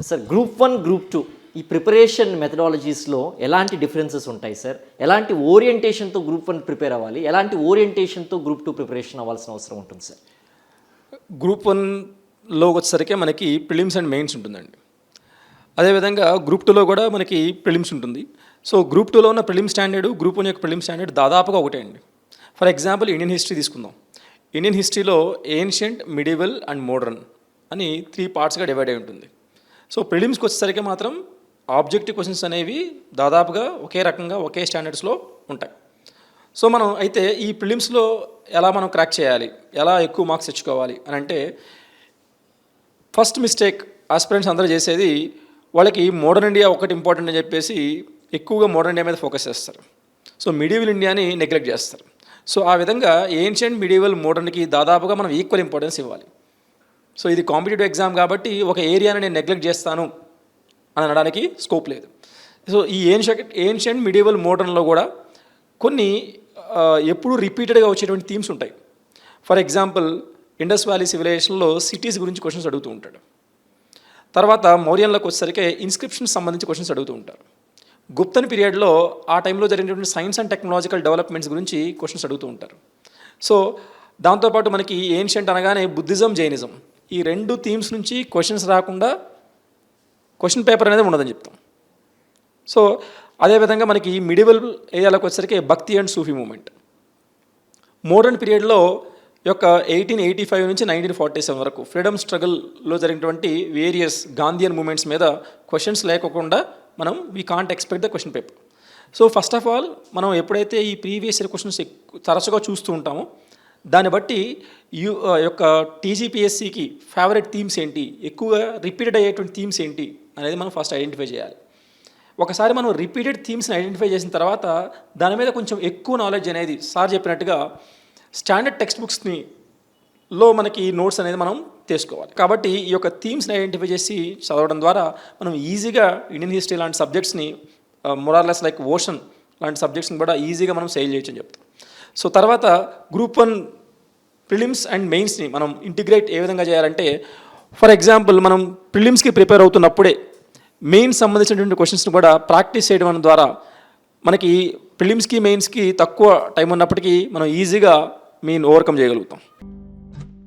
Sir group one group two ఈ preparation మెథడాలజీస్లో ఎలాంటి డిఫరెన్సెస్ ఉంటాయి సార్ ఎలాంటి ఓరియంటేషన్తో గ్రూప్ వన్ ప్రిపేర్ అవ్వాలి? ఎలాంటి ఓరియంటేషన్తో గ్రూప్ టూ ప్రిపరేషన్ అవ్వాల్సిన అవసరం ఉంటుంది సార్ గ్రూప్ వన్లో వచ్చేసరికి మనకి ప్రిలిమ్స్ అండ్ మెయిన్స్ ఉంటుందండి. అదేవిధంగా గ్రూప్ టూలో కూడా మనకి ప్రిలిమ్స్ ఉంటుంది. సో గ్రూప్ టూలో ఉన్న ప్రిలిమ్ స్టాండర్డ్ గ్రూప్ వన్ యొక్క ప్రిలిమ్ స్టాండర్డ్ దాదాపుగా ఒకటే అండి. ఫర్ ఎగ్జాంపుల్ ఇండియన్ హిస్టరీ తీసుకుందాం. ఇండియన్ హిస్టరీలో ఏన్షియంట్ మిడివల్ అండ్ మోడర్న్ అని త్రీ పార్ట్స్గా డివైడ్ అయి ఉంటుంది. సో ప్రిలిమ్స్కి వచ్చేసరికి మాత్రం ఆబ్జెక్టివ్ క్వశ్చన్స్ అనేవి దాదాపుగా ఒకే రకంగా ఒకే స్టాండర్డ్స్లో ఉంటాయి. సో మనం అయితే ఈ ప్రిలిమ్స్లో ఎలా మనం క్రాక్ చేయాలి? ఎలా ఎక్కువ మార్క్స్ తెచ్చుకోవాలి? అని అంటే ఫస్ట్ మిస్టేక్ ఆస్పిరెంట్స్ అందరూ చేసేది వాళ్ళకి మోడర్న్ ఇండియా ఒకటి ఇంపార్టెంట్ అని చెప్పేసి ఎక్కువగా మోడర్న్ ఇండియా మీద ఫోకస్ చేస్తారు. సో మిడివల్ ఇండియాని నెగ్లెక్ట్ చేస్తారు. సో ఆ విధంగా ఏన్షియంట్ మిడివల్ మోడర్న్కి దాదాపుగా మనం ఈక్వల్ ఇంపార్టెన్స్ ఇవ్వాలి. సో ఇది కాంపిటేటివ్ ఎగ్జామ్ కాబట్టి ఒక ఏరియాని నేను నెగ్లెక్ట్ చేస్తాను అని అనడానికి స్కోప్ లేదు. సో ఈ ఏన్షియంట్ ఏన్షియంట్ మిడివల్ మోడర్న్లో కూడా కొన్ని ఎప్పుడూ రిపీటెడ్గా వచ్చేటువంటి థీమ్స్ ఉంటాయి. ఫర్ ఎగ్జాంపుల్ ఇండస్ వ్యాలీ సివిలైజేషన్లో సిటీస్ గురించి క్వశ్చన్స్ అడుగుతూ ఉంటాడు. తర్వాత మౌర్యంలోకి వచ్చేసరికి ఇన్స్క్రిప్షన్ సంబంధించి క్వశ్చన్స్ అడుగుతూ ఉంటారు. గుప్తన్ పీరియడ్లో ఆ టైంలో జరిగినటువంటి సైన్స్ అండ్ టెక్నాలజికల్ డెవలప్మెంట్స్ గురించి క్వశ్చన్స్ అడుగుతూ ఉంటారు. సో దాంతోపాటు మనకి ఏన్షియంట్ అనగానే బుద్ధిజం జైనిజం. ఈ రెండు థీమ్స్ నుంచి క్వశ్చన్స్ రాకుండా క్వశ్చన్ పేపర్ అనేది ఉండదని చెప్తాం. సో అదేవిధంగా మనకి ఈ మిడివల్ ఏరియాలోకి వచ్చేసరికి భక్తి అండ్ సూఫీ మూమెంట్. మోడర్న్ పీరియడ్లో యొక్క ఎయిటీన్ ఎయిటీ ఫైవ్ నుంచి నైన్టీన్ ఫార్టీ సెవెన్ వరకు ఫ్రీడమ్ స్ట్రగుల్లో జరిగినటువంటి వేరియస్ గాంధీయన్ మూమెంట్స్ మీద క్వశ్చన్స్ లేకోకుండా మనం we can't expect the question paper so first of all మనం ఎప్పుడైతే ఈ ప్రీవియస్ ఇయర్ క్వశ్చన్స్ తరచుగా చూస్తూ ఉంటామో దాన్ని బట్టి యూ యొక్క టీజీపీఎస్సికి ఫేవరెట్ థీమ్స్ ఏంటి? ఎక్కువగా రిపీటెడ్ అయ్యేటువంటి థీమ్స్ ఏంటి? అనేది మనం ఫస్ట్ ఐడెంటిఫై చేయాలి. ఒకసారి మనం రిపీటెడ్ థీమ్స్ని ఐడెంటిఫై చేసిన తర్వాత దాని మీద కొంచెం ఎక్కువ నాలెడ్జ్ అనేది సార్ చెప్పినట్టుగా స్టాండర్డ్ టెక్స్ట్ బుక్స్ని లో మనకి నోట్స్ అనేది మనం తీసుకోవాలి. కాబట్టి ఈ యొక్క థీమ్స్ని ఐడెంటిఫై చేసి చదవడం ద్వారా మనం ఈజీగా ఇండియన్ హిస్టరీ లాంటి సబ్జెక్ట్స్ని మొరార్లెస్ లైక్ ఓషన్ లాంటి సబ్జెక్ట్స్ని కూడా ఈజీగా మనం సేల్ చేయొచ్చు అని చెప్తాం. సో తర్వాత గ్రూప్ వన్ ప్రిలిమ్స్ అండ్ మెయిన్స్ని మనం ఇంటిగ్రేట్ ఏ విధంగా చేయాలంటే ఫర్ ఎగ్జాంపుల్ మనం ప్రిలిమ్స్కి ప్రిపేర్ అవుతున్నప్పుడే మెయిన్స్ సంబంధించినటువంటి క్వశ్చన్స్ని కూడా ప్రాక్టీస్ చేయడం ద్వారా మనకి ప్రిలిమ్స్కి మెయిన్స్కి తక్కువ టైం ఉన్నప్పటికీ మనం ఈజీగా మెయిన్ ఓవర్కమ్ చేయగలుగుతాం.